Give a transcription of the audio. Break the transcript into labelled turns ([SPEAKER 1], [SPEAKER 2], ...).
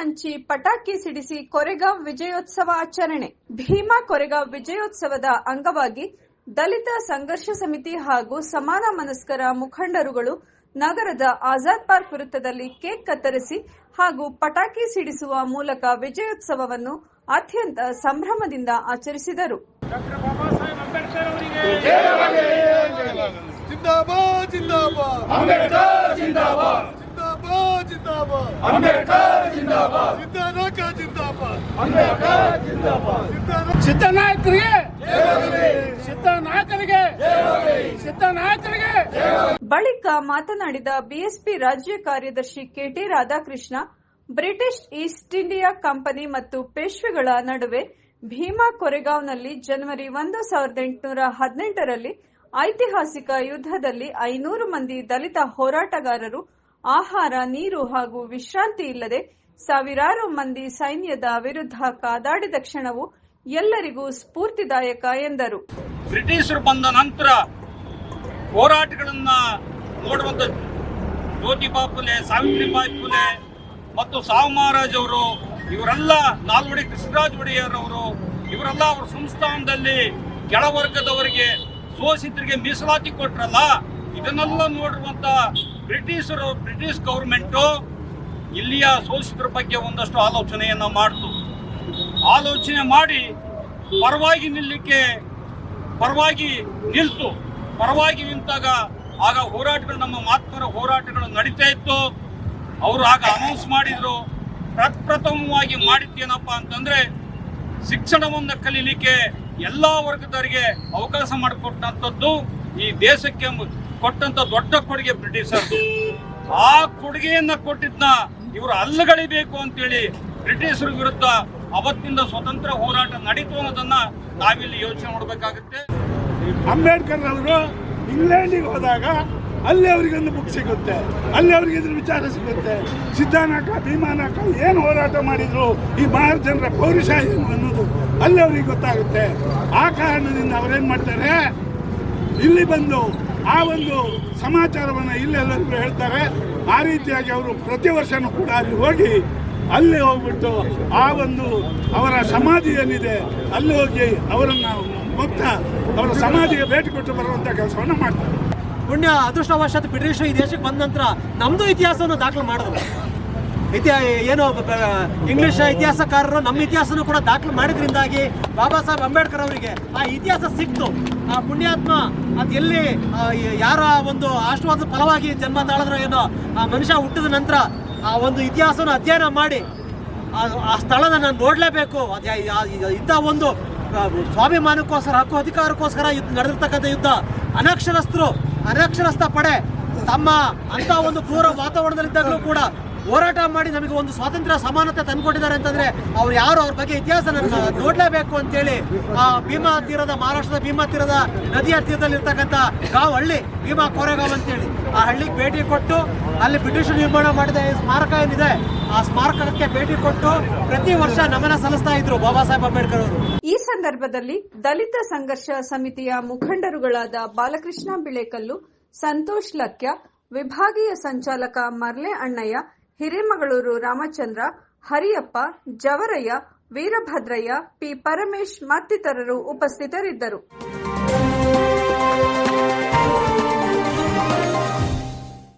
[SPEAKER 1] ಹಂಚಿ ಪಟಾಕಿ ಸಿಡಿಸಿ ಕೊರೆಗಾಂವ್ ವಿಜಯೋತ್ಸವ ಆಚರಣೆ. ಭೀಮಾ ಕೊರೆಗಾಂವ್ ವಿಜಯೋತ್ಸವದ ಅಂಗವಾಗಿ ದಲಿತ ಸಂಘರ್ಷ ಸಮಿತಿ ಹಾಗೂ ಸಮಾನ ಮನಸ್ಕರ ಮುಖಂಡರುಗಳು ನಗರದ ಆಜಾದ್ ಪಾರ್ಕ್ ವೃತ್ತದಲ್ಲಿ ಕೇಕ್ ಕತ್ತರಿಸಿ ಹಾಗೂ ಪಟಾಕಿ ಸಿಡಿಸುವ ಮೂಲಕ ವಿಜಯೋತ್ಸವವನ್ನು ಅತ್ಯಂತ ಸಂಭ್ರಮದಿಂದ ಆಚರಿಸಿದರು.
[SPEAKER 2] ಅಂಬೇಡ್ಕರ್
[SPEAKER 3] ಜಿಂದಾಬಾದ್. ಅಂಬೇಡ್ಕರ್ ಜಿಂದಾಬಾದ್.
[SPEAKER 4] ಸಿದ್ದನಾಯಕ ಜಿಂದಾಬಾದ್.
[SPEAKER 3] ಅಂಬೇಡ್ಕರ್ ಜಿಂದಾಬಾದ್.
[SPEAKER 2] ಸಿದ್ದನಾಯಕರಿಗೆ ಸಿದ್ದನಾಯಕರಿಗೆ ಸಿದ್ದನಾಯಕರಿಗೆ
[SPEAKER 1] ಬಳಿಕ ಮಾತನಾಡಿದ ಬಿಎಸ್ಪಿ ರಾಜ್ಯ ಕಾರ್ಯದರ್ಶಿ K T Radhakrishna British East India company ಮತ್ತು ಪೇಶ್ವೆಗಳ ನಡುವೆ ಭೀಮಾ ಕೊರೆಗಾವ್ನಲ್ಲಿ ಜನವರಿ ಒಂದು ಸಾವಿರದ ಎಂಟುನೂರ ಹದಿನೆಂಟರಲ್ಲಿ ಐತಿಹಾಸಿಕ ಯುದ್ಧದಲ್ಲಿ ಐನೂರು ಮಂದಿ ದಲಿತ ಹೋರಾಟಗಾರರು ಆಹಾರ, ನೀರು ಹಾಗೂ ವಿಶ್ರಾಂತಿ ಇಲ್ಲದೆ ಸಾವಿರಾರು ಮಂದಿ ಸೈನ್ಯದ ವಿರುದ್ಧ ಕಾದಾಡಿದ ಕ್ಷಣವು ಎಲ್ಲರಿಗೂ ಸ್ಫೂರ್ತಿದಾಯಕ ಎಂದರು.
[SPEAKER 2] ಬ್ರಿಟಿಷರು ಬಂದ ನಂತರ ಹೋರಾಟಗಳನ್ನ ನೋಡುವಂತ ಜ್ಯೋತಿಬಾ ಫುಲೆ ಸಾವಿತ್ರಿಬಾಯಿ ಫುಲೆ ಮತ್ತು ಸಾವು ಮಹಾರಾಜ್ ಅವರು, ಇವರೆಲ್ಲ ನಾಲ್ವಡಿ ಕೃಷ್ಣರಾಜ್ ಒಡೆಯರ್ ಅವರು ಇವರೆಲ್ಲ ಅವರ ಸಂಸ್ಥಾನದಲ್ಲಿ ಕೆಳವರ್ಗದವರಿಗೆ ಶೋಷಿತರಿಗೆ ಮೀಸಲಾತಿ ಕೊಟ್ರಲ್ಲ, ಇದನ್ನೆಲ್ಲ ನೋಡಿರುವಂತ ಬ್ರಿಟಿಷರು, ಬ್ರಿಟಿಷ್ ಗೌರ್ಮೆಂಟು ಇಲ್ಲಿಯ ಸೋಲಿಸಿದ್ರ ಬಗ್ಗೆ ಒಂದಷ್ಟು ಆಲೋಚನೆಯನ್ನು ಮಾಡ್ತು. ಆಲೋಚನೆ ಮಾಡಿ ಪರವಾಗಿ ನಿಲ್ಲಕ್ಕೆ, ಪರವಾಗಿ ನಿಲ್ತು. ಪರವಾಗಿ ನಿಂತಾಗ ಆಗ ಹೋರಾಟಗಳು, ನಮ್ಮ ಮಹಾತ್ಮರ ಹೋರಾಟಗಳು ನಡೀತಾ ಇತ್ತು. ಅವರು ಆಗ ಅನೌನ್ಸ್ ಮಾಡಿದ್ರು. ಪ್ರಪ್ರಥಮವಾಗಿ ಮಾಡಿದ್ದೇನಪ್ಪ ಅಂತಂದ್ರೆ ಶಿಕ್ಷಣವನ್ನು ಕಲೀಲಿಕ್ಕೆ ಎಲ್ಲಾ ವರ್ಗದವರಿಗೆ ಅವಕಾಶ ಮಾಡಿಕೊಟ್ಟಂಥದ್ದು ಈ ದೇಶಕ್ಕೆ ಕೊಟ್ಟಂತ ದೊಡ್ಡ ಕೊಡುಗೆ ಬ್ರಿಟಿಷರ್ದು. ಆ ಕೊಡುಗೆಯನ್ನ ಕೊಟ್ಟಿದ್ನ ಇವರು ಅಲ್ಲಗಳಿಬೇಕು ಅಂತೇಳಿ ಬ್ರಿಟಿಷರ ವಿರುದ್ಧ ಅವತ್ತಿಂದ ಸ್ವತಂತ್ರ ಹೋರಾಟ ನಡೀತು ಅನ್ನೋದನ್ನ ನಾವಿಲ್ಲಿ ಯೋಚನೆ ಮಾಡಬೇಕಾಗುತ್ತೆ.
[SPEAKER 4] ಅಂಬೇಡ್ಕರ್ ಅವರು ಇಂಗ್ಲೆಂಡಿಗೆ ಹೋದಾಗ ಅಲ್ಲಿ ಅವರಿಗೊಂದು ಬುಕ್ ಸಿಗುತ್ತೆ, ಅಲ್ಲಿ ಅವರಿಗೆ ಇದ್ರ ವಿಚಾರ ಸಿಗುತ್ತೆ. ಸಿದ್ಧಾನಾಕ ಭೀಮಾನಾಕ ಏನು ಹೋರಾಟ ಮಾಡಿದ್ರು, ಈ ಭಾರತ ಜನರ ಪೌರುಷ ಏನು ಅನ್ನೋದು ಅಲ್ಲಿ ಅವರಿಗೆ ಗೊತ್ತಾಗುತ್ತೆ. ಆ ಕಾರಣದಿಂದ ಅವ್ರೇನ್ ಮಾಡ್ತಾರೆ? ಇಲ್ಲಿ ಬಂದು ಆ ಒಂದು ಸಮಾಚಾರವನ್ನು ಇಲ್ಲೆಲ್ಲರಿಗೂ ಹೇಳ್ತಾರೆ. ಆ ರೀತಿಯಾಗಿ ಅವರು ಪ್ರತಿ ವರ್ಷನೂ ಕೂಡ ಅಲ್ಲಿ ಹೋಗಿ ಅಲ್ಲಿ ಹೋಗ್ಬಿಟ್ಟು ಆ ಒಂದು ಅವರ ಸಮಾಧಿ ಏನಿದೆ, ಅಲ್ಲಿ ಹೋಗಿ ಅವರನ್ನು ಮುಕ್ತ ಅವರ ಸಮಾಧಿಗೆ ಭೇಟಿ ಕೊಟ್ಟು ಬರುವಂಥ ಕೆಲಸವನ್ನು ಮಾಡ್ತಾರೆ.
[SPEAKER 5] ಪುಣ್ಯ, ಅದೃಷ್ಟವಶಾತ್ ಬ್ರಿಟಿಷರು ಈ ದೇಶಕ್ಕೆ ಬಂದ ನಂತರ ನಮ್ಮದು ಇತಿಹಾಸವನ್ನು ದಾಖಲು ಮಾಡಿದ್ರು. ಇತಿಹಾ ಏನು ಇಂಗ್ಲಿಷ್ ಇತಿಹಾಸಕಾರರು ನಮ್ಮ ಇತಿಹಾಸನೂ ಕೂಡ ದಾಖಲು ಮಾಡಿದ್ರಿಂದಾಗಿ ಬಾಬಾ ಸಾಹೇಬ್ ಅಂಬೇಡ್ಕರ್ ಅವರಿಗೆ ಆ ಇತಿಹಾಸ ಸಿಕ್ತು. ಆ ಪುಣ್ಯಾತ್ಮ, ಅದು ಎಲ್ಲಿ ಯಾರ ಒಂದು ಆಶೀರ್ವಾದ ಫಲವಾಗಿ ಜನ್ಮ ತಾಳಿದ್ರು ಏನೋ, ಆ ಮನುಷ್ಯ ಹುಟ್ಟಿದ ನಂತರ ಆ ಒಂದು ಇತಿಹಾಸವನ್ನು ಅಧ್ಯಯನ ಮಾಡಿ, ಆ- ಸ್ಥಳನ ನಾನು ನೋಡಲೇಬೇಕು. ಅದು ಇಂಥ ಒಂದು ಸ್ವಾಭಿಮಾನಕ್ಕೋಸ್ಕರ, ಹಕ್ಕು ಅಧಿಕಾರಕ್ಕೋಸ್ಕರ ಯುದ್ಧ ನಡೆದಿರ್ತಕ್ಕಂಥ ಯುದ್ಧ, ಅನಕ್ಷರಸ್ಥರು, ಅನಕ್ಷರಸ್ಥ ಪಡೆ ತಮ್ಮ ಅಂತ ಒಂದು ಕ್ರೂರ ವಾತಾವರಣದಲ್ಲಿದ್ದಾಗಲೂ ಕೂಡ ಹೋರಾಟ ಮಾಡಿ ನಮಗೆ ಒಂದು ಸ್ವಾತಂತ್ರ್ಯ ಸಮಾನತೆ ತಂದುಕೊಟ್ಟಿದ್ದಾರೆ ಅಂತಂದ್ರೆ ಅವ್ರು ಯಾರು? ಅವ್ರ ಬಗ್ಗೆ ಇತಿಹಾಸ ನೋಡಲೇಬೇಕು ಅಂತೇಳಿ ಆ ಭೀಮಾ ತೀರದ, ಮಹಾರಾಷ್ಟ್ರದ ಭೀಮಾ ತೀರದ ನದಿಯ ತೀರದಲ್ಲಿರ್ತಕ್ಕಂಥ ಗಾವ್ ಹಳ್ಳಿ, ಭೀಮಾ ಕೋರೆಗಾವ್ ಅಂತೇಳಿ. ಆ ಹಳ್ಳಿಗೆ ಭೇಟಿ ಕೊಟ್ಟು ಅಲ್ಲಿ ಬ್ರಿಟಿಷರು ನಿರ್ಮಾಣ ಮಾಡಿದ ಸ್ಮಾರಕ ಏನಿದೆ, ಆ ಸ್ಮಾರಕಕ್ಕೆ ಭೇಟಿ ಕೊಟ್ಟು ಪ್ರತಿ ವರ್ಷ ನಮನ ಸಲ್ಲಿಸ್ತಾ ಇದ್ರು ಬಾಬಾ ಸಾಹೇಬ್ ಅಂಬೇಡ್ಕರ್ ಅವರು.
[SPEAKER 1] ಈ ಸಂದರ್ಭದಲ್ಲಿ ದಲಿತ ಸಂಘರ್ಷ ಸಮಿತಿಯ ಮುಖಂಡರುಗಳಾದ ಬಾಲಕೃಷ್ಣ ಬಿಳೆಕಲ್ಲು, ಸಂತೋಷ್ ಲಕ್ಯ, ವಿಭಾಗೀಯ ಸಂಚಾಲಕ ಮರ್ಲೆ ಅಣ್ಣಯ್ಯ ಹಿರೇಮಗಳೂರು ರಾಮಚಂದ್ರ ಹರಿಯಪ್ಪ ಜವರಯ್ಯ ವೀರಭದ್ರಯ್ಯ ಪಿ ಪರಮೇಶ್ ಮತ್ತಿತರರು ಉಪಸ್ಥಿತರಿದ್ದರು.